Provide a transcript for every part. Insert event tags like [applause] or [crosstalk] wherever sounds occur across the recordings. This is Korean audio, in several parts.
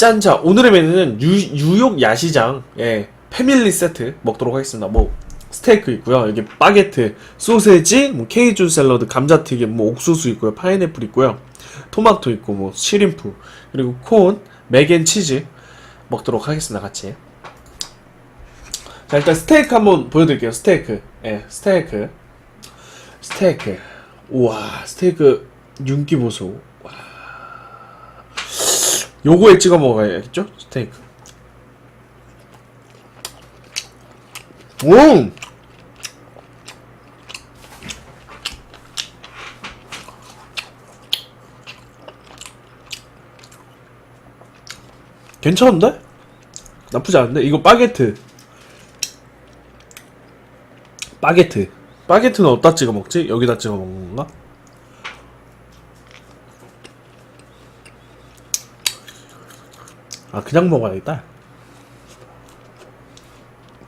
짠! 자, 오늘의 메뉴는 유, 뉴욕 야시장, 예, 패밀리 세트 먹도록 하겠습니다. 뭐, 스테이크 있고요. 여기 바게트, 소세지, 뭐, 케이준 샐러드, 감자튀김, 뭐, 옥수수 있고요. 파인애플 있고요. 토마토 있고, 뭐, 시림프, 그리고 콘, 맥앤치즈 먹도록 하겠습니다. 같이. 자, 일단 스테이크 한번 보여드릴게요. 스테이크. 예, 스테이크. 스테이크. 우와, 스테이크 윤기 보소. 와. 요거에 찍어 먹어야겠죠? 스테이크. 오! 괜찮은데? 나쁘지 않은데? 이거 바게트. 바게트. 바게트는 어디다 찍어 먹지? 여기다 찍어 먹는 건가? 아, 그냥 먹어야겠다.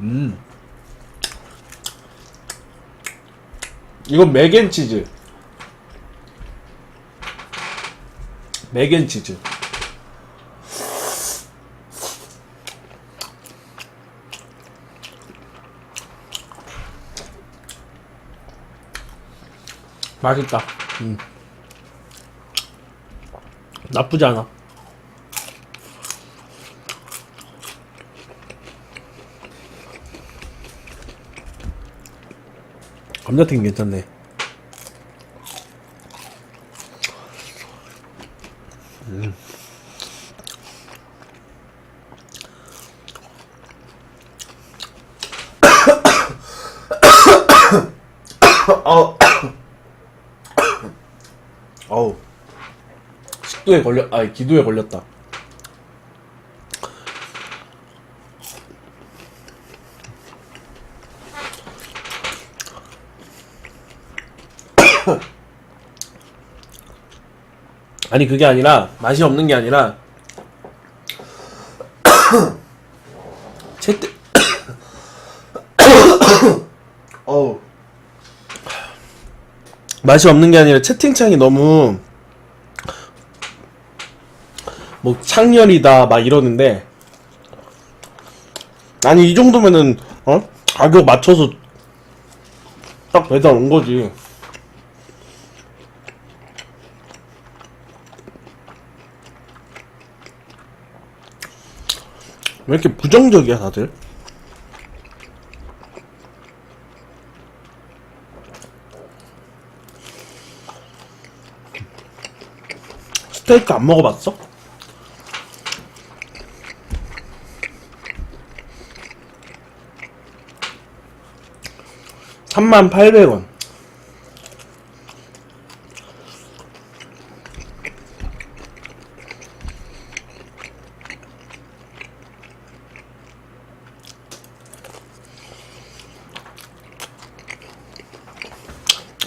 음. 이건 맥앤치즈. 맥앤치즈. 맛있다. 음. 나쁘지 않아. 감자튀김 괜찮네. 음. 어. 어우 식도에 걸려 아니 기도에 걸렸다 [coughs] 아니 그게 아니라 맛이 없는 게 아니라 [coughs] 채트 [coughs] 어우. 맛이 없는 게 아니라 채팅창이 너무 뭐 창렬이다 막 이러는데 아니 이 정도면은 어? 가격 맞춰서 딱 배달 온 거지 왜 이렇게 부정적이야 다들 스테이크 안 먹어봤어? 삼만 800원.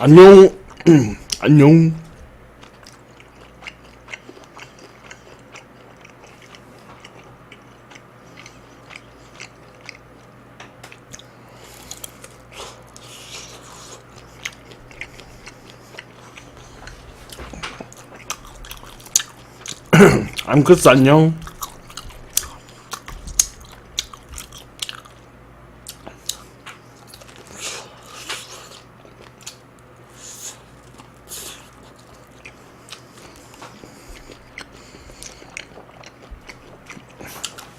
안녕. [clears throat] 안녕. [clears throat] 암크스 안녕.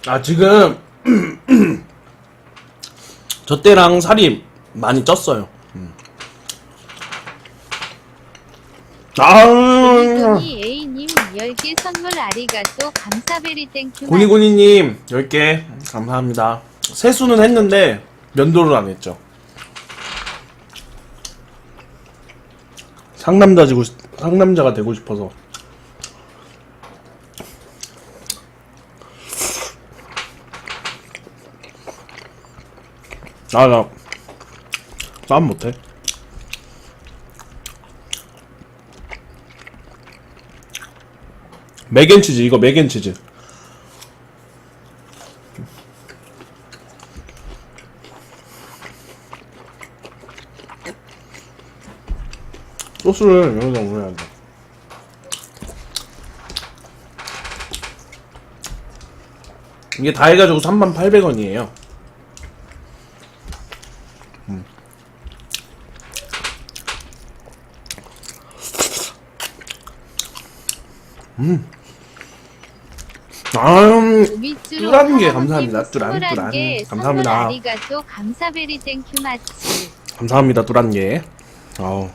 아 지금 [clears throat] 저 때랑 살이 많이 쪘어요. 음. 아. 고니고니 A님 10개 선물 아리가또 감사베리 땡큐 고니고니님 10개 감사합니다. 세수는 했는데 면도를 안 했죠. 상남자 지고 싶- 상남자가 되고 싶어서. 아, 나, 싸움 못해. 맥앤치즈, 이거 맥앤치즈. 소스를 여기다 올려야 돼. 이게 다 해가지고 3,800원이에요. 음. 음. 뚜란 게 감사합니다. 뚜란, 뚜란. 21개 감사합니다. 아리가또 감사베리 땡큐 마치 감사합니다, 뚜란 게. 아우.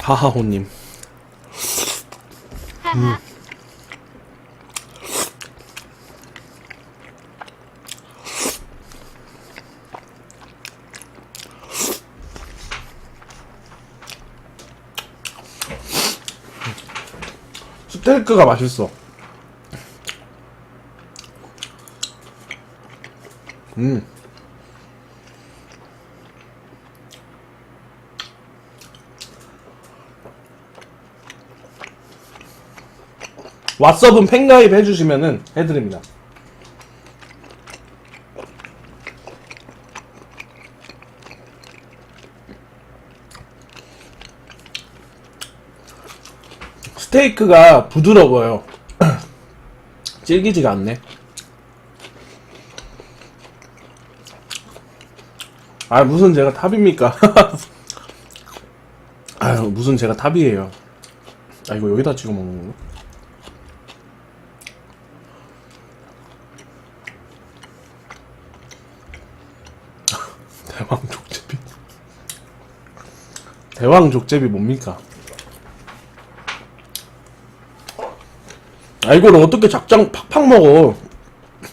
하하호님. 하하 스테이크가 맛있어. 음. 왓썹은 팬가입 해주시면은 해드립니다. 스테이크가 부드러워요. [clears throat] 질기지가 않네. 아, 무슨 제가 탑입니까? [laughs] 아유, 무슨 제가 탑이에요. 아, 이거 여기다 찍어 먹는 거? [laughs] 대왕 족제비. 대왕 족제비 뭡니까? 아, 이걸 어떻게 작정 팍팍 먹어.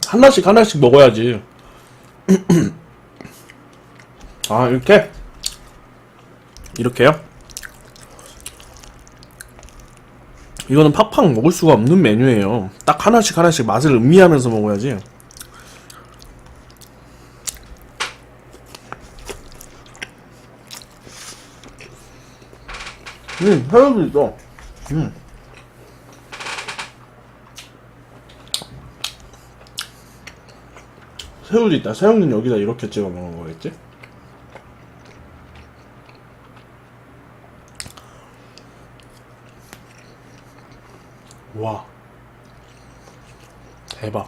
하나씩 하나씩 먹어야지. [clears throat] 아, 이렇게? 이렇게요? 이거는 팍팍 먹을 수가 없는 메뉴예요. 딱 하나씩 하나씩 맛을 음미하면서 먹어야지. 음, 새우도 있어. 음. 새우도 있다. 새우는 여기다 이렇게 찍어 먹는 거겠지? 와. 대박.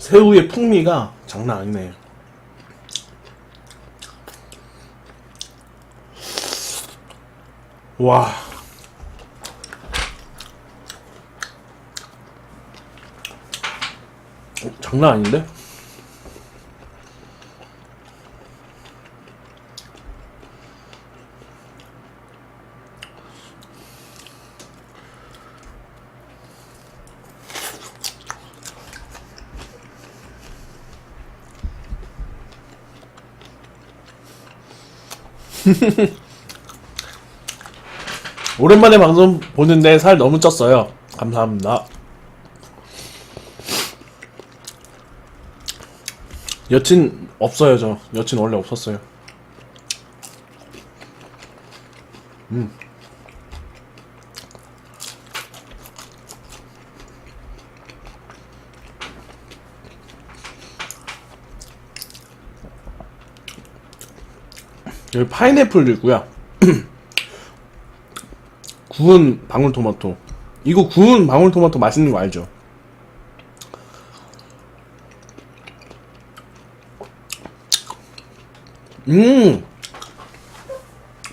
새우의 풍미가 장난 아니네. 와. 어, 장난 아닌데? [laughs] 오랜만에 방송 보는데 살 너무 쪘어요. 감사합니다. 여친 없어요, 저. 여친 원래 없었어요. 음. 여기 파인애플도 있고요. [clears throat] 구운 방울토마토. 이거 구운 방울토마토 맛있는 거 알죠? 음!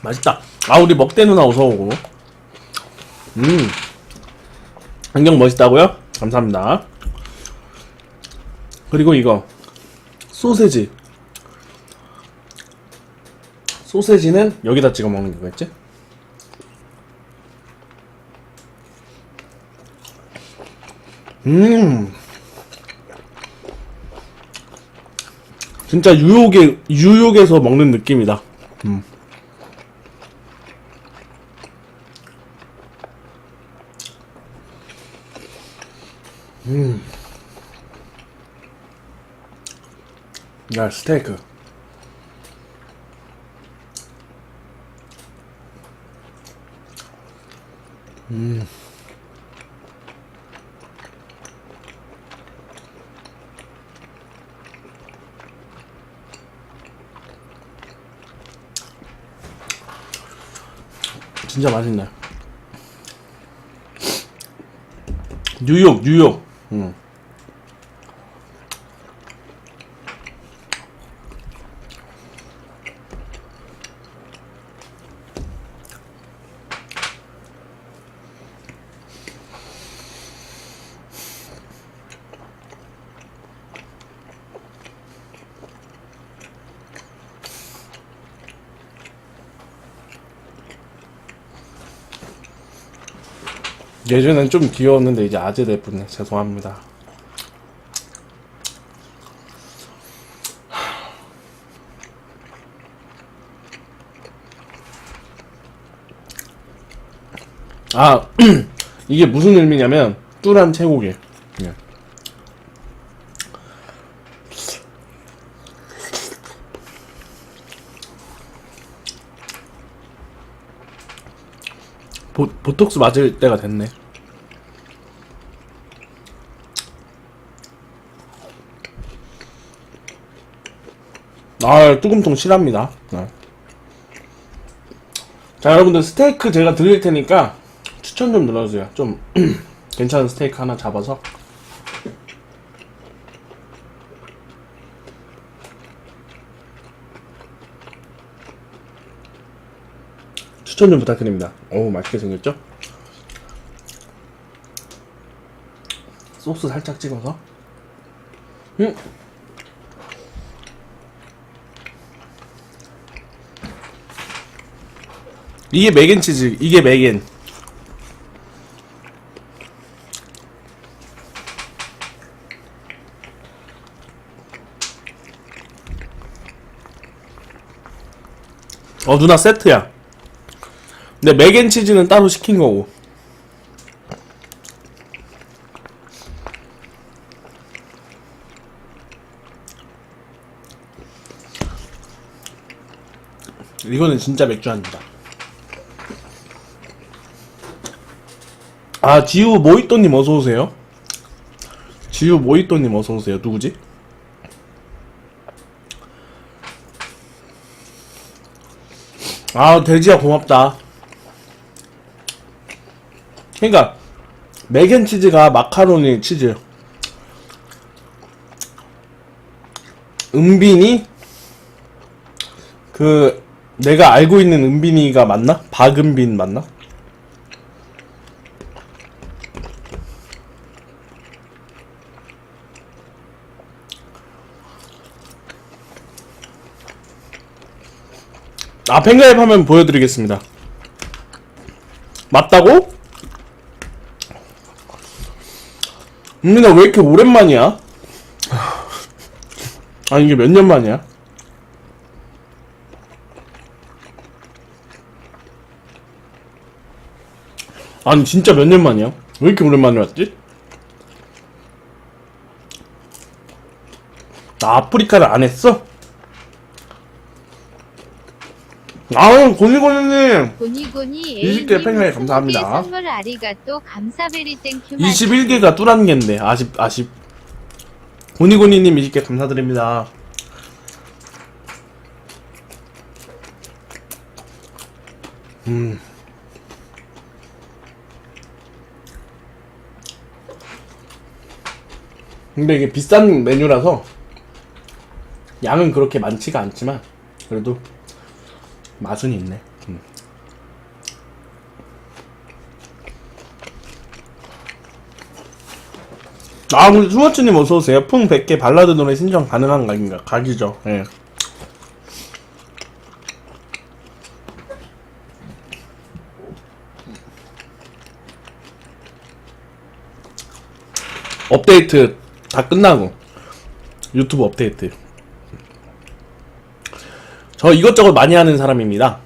맛있다. 아, 우리 먹대 누나 어서 오고. 음. 안경 멋있다고요? 감사합니다. 그리고 이거. 소세지. 소세지는 여기다 찍어 먹는 거겠지? 음. 진짜 유혹에 유혹에서 먹는 느낌이다. 음. 음. 야 스테이크. 진짜 맛있네. 뉴욕, 뉴욕. 음. 예전엔 좀 귀여웠는데 이제 아재 됐군요. 죄송합니다. 아 [clears throat] 이게 무슨 의미냐면 뚜란 채고기. 예. 보, 보톡스 맞을 때가 됐네. 아, 뚜금통 실합니다. 네. 자, 여러분들 스테이크 제가 드릴 테니까 추천 좀 눌러주세요. 좀 [clears throat] 괜찮은 스테이크 하나 잡아서. 추천 좀 부탁드립니다. 오, 맛있게 생겼죠? 소스 살짝 찍어서. 음. 이게 맥앤치즈, 이게 맥앤. 어, 누나 세트야. 근데 맥앤치즈는 따로 시킨 거고. 이거는 진짜 맥주 아닙니다. 아, 지우 모히또님 어서오세요. 지우 모히또님 어서오세요. 누구지? 아, 돼지야 고맙다. 그니까, 맥앤치즈가 마카로니 치즈. 은빈이? 그, 내가 알고 있는 은빈이가 맞나? 박은빈 맞나? 아, 팬가입 하면 보여드리겠습니다. 맞다고? 은민아, 왜 이렇게 오랜만이야? 아니, 이게 몇 년 만이야? 아니, 진짜 몇 년 만이야? 왜 이렇게 오랜만에 왔지? 나 아프리카를 안 했어? 아우, 고니고니님! 고니고니 20개 A님 팬가입 감사합니다. 선물 아리가또 감사베리 땡큐 21개가 뚜란개인데 아쉽 아쉽 고니고니님 20개 감사드립니다 음 근데 이게 비싼 메뉴라서 양은 그렇게 많지가 않지만 그래도 맛은 있네 음. 아, 우리 수호츠님 어서오세요. 풍 100개 발라드 노래 신청 가능한 각인가? 각이죠. 예. 업데이트 다 끝나고. 유튜브 업데이트. 저 이것저것 많이 하는 사람입니다.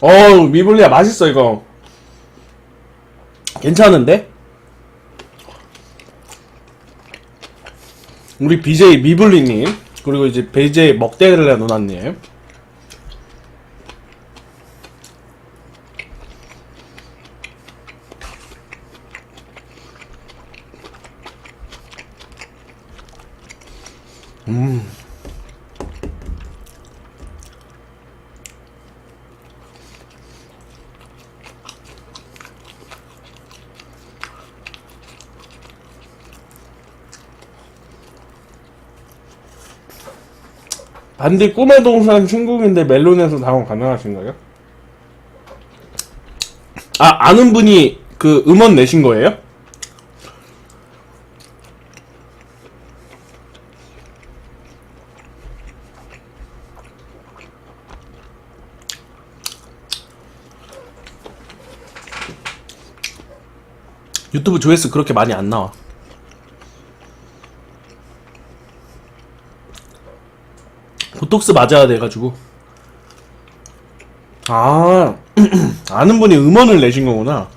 어우 미블리야 맛있어 이거 괜찮은데? 우리 BJ 미블리님 그리고 이제 BJ 먹대를래 누나님 음. 반디 꿈의 동산 신곡인데 멜론에서 다운 가능하신가요? 아 아는 분이 그 음원 내신 거예요? 유튜브 조회수 그렇게 많이 안 나와. 보톡스 맞아야 돼가지고. 아, [clears throat] 아는 분이 음원을 내신 거구나.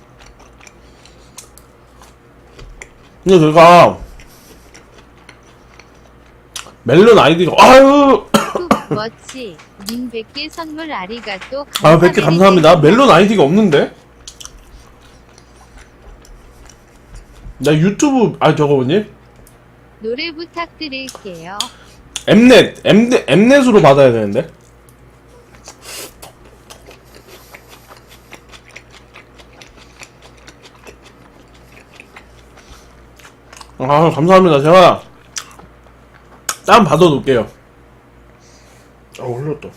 근데 제가, 멜론 아이디가, 아유! 쿡 멋지. 님 100개 선물 아리가또 아, 100개 감사합니다. 멜론 아이디가 없는데? 나 유튜브, 아, 저거 뭐니? 노래 부탁드릴게요. 엠넷, 엠넷, 엠넷으로 받아야 되는데? 아, 감사합니다. 제가 다운 받아 놓을게요. 아, 올렸다.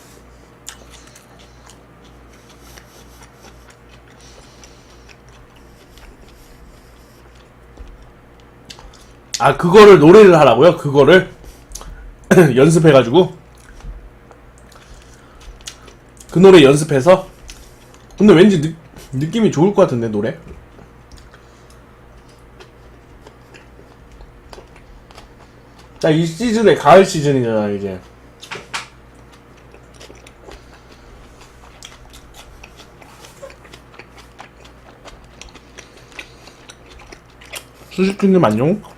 아, 그거를 노래를 하라고요? 그거를? [clears throat] 연습해가지고 그 노래 연습해서 근데 왠지 느, 느낌이 좋을 것 같은데 노래 자 이 시즌에 가을 시즌이잖아 이제 수식주님 안녕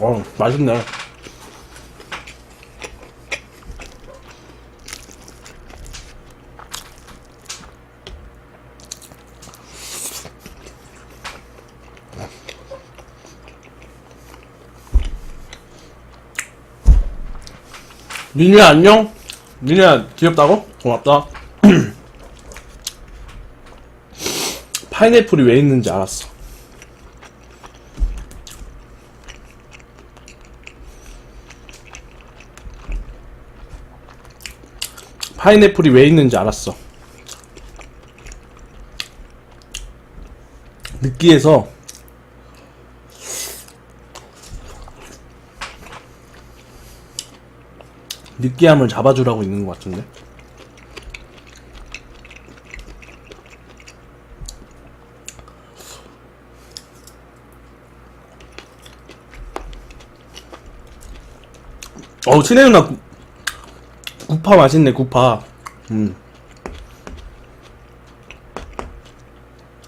어 맛있네. 민우야 안녕? 민우야 귀엽다고? 고맙다. [clears throat] 파인애플이 왜 있는지 알았어 파인애플이 왜 있는지 알았어. 느끼해서 느끼함을 잡아주라고 있는 것 같은데. 어우 친해 누나 구- 구파 맛있네 구파. 음.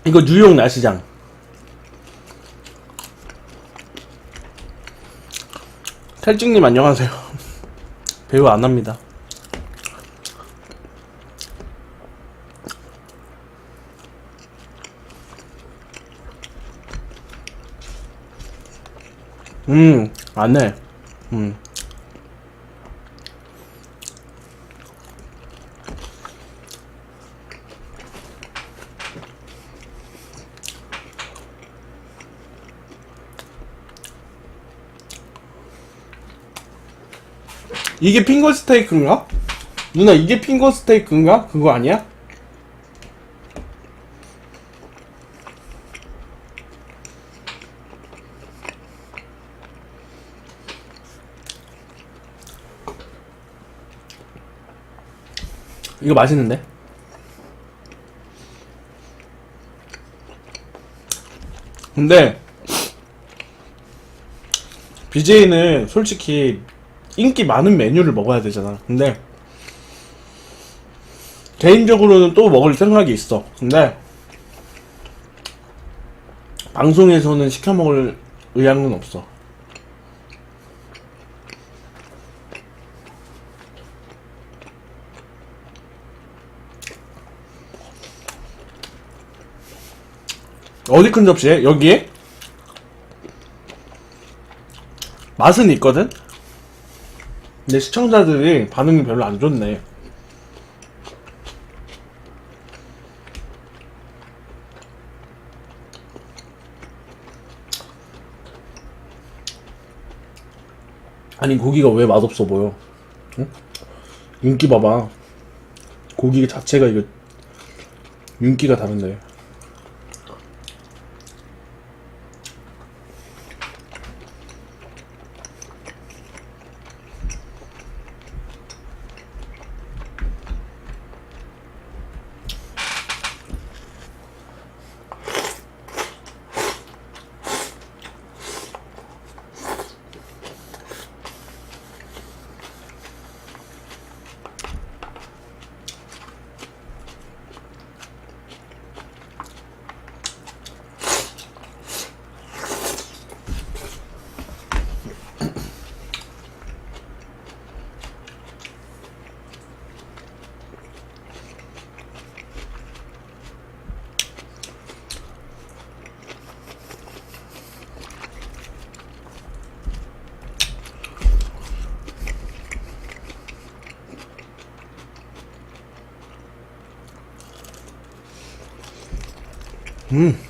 이거 뉴욕 야시장. 탈증님 안녕하세요. [laughs] 배우 안 합니다. 음 안해. 음 이게 핑거 스테이크인가? 누나 이게 핑거 스테이크인가? 그거 아니야? 이거 맛있는데? 근데 BJ는 솔직히 인기 많은 메뉴를 먹어야 되잖아. 근데 개인적으로는 또 먹을 생각이 있어. 근데 방송에서는 시켜 먹을 의향은 없어. 어디 큰 접시에? 여기에? 맛은 있거든? 근데 시청자들이 반응이 별로 안 좋네. 아니 고기가 왜 맛없어 보여? 응? 윤기 봐봐. 고기 자체가 이거 윤기가 다른데. 끝.